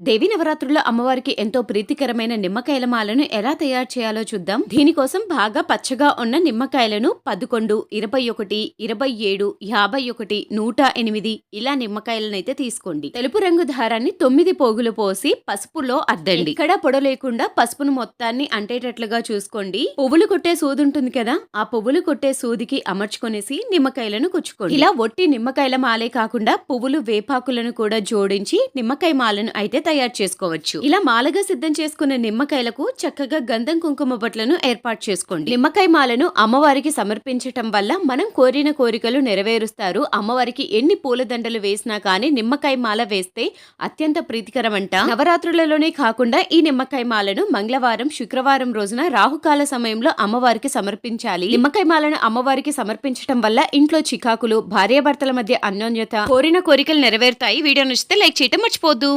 దేవి నవరాత్రుల్లో అమ్మవారికి ఎంతో ప్రీతికరమైన నిమ్మకాయల మాలను ఎలా తయారు చేయాలో చూద్దాం. దీనికోసం బాగా పచ్చగా ఉన్న నిమ్మకాయలను పదకొండు ఇరవై ఒకటి ఇరవై ఏడు యాభై ఒకటి నూట ఎనిమిది ఇలా నిమ్మకాయలనైతే తీసుకోండి. తెలుపు రంగు దారాన్ని తొమ్మిది పోగులు పోసి పసుపులో అద్దండి. ఇక్కడ పొడ లేకుండా పసుపును మొత్తాన్ని అంటేటట్లుగా చూసుకోండి. పువ్వులు కొట్టే సూది ఉంటుంది కదా ఆ పువ్వులు కొట్టే సూదికి అమర్చుకొనేసి నిమ్మకాయలను కుచ్చుకోండి. ఇలా ఒట్టి నిమ్మకాయల మాలే కాకుండా పువ్వులు వేపాకులను కూడా జోడించి నిమ్మకాయ మాలను అయితే తయారు చేసుకోవచ్చు. ఇలా మాలగా సిద్ధం చేసుకున్న నిమ్మకాయలకు చక్కగా గంధం కుంకుమ బొట్లను ఏర్పాటు చేసుకోండి. నిమ్మకాయ మాలను అమ్మవారికి సమర్పించటం వల్ల మనం కోరిన కోరికలు నెరవేరుస్తారు. అమ్మవారికి ఎన్ని పూలదండలు వేసినా కానీ నిమ్మకాయ మాల వేస్తే అత్యంత ప్రీతికరమంట. నవరాత్రులలోనే కాకుండా ఈ నిమ్మకాయ మాలను మంగళవారం శుక్రవారం రోజున రాహుకాల సమయంలో అమ్మవారికి సమర్పించాలి. నిమ్మకాయ మాలను అమ్మవారికి సమర్పించటం వల్ల ఇంట్లో చికాకులు భార్యాభర్తల మధ్య అన్యోన్యత కోరిన కోరికలు నెరవేరుతాయి. వీడియో నచ్చితే లైక్ చేయటం మర్చిపోద్దు.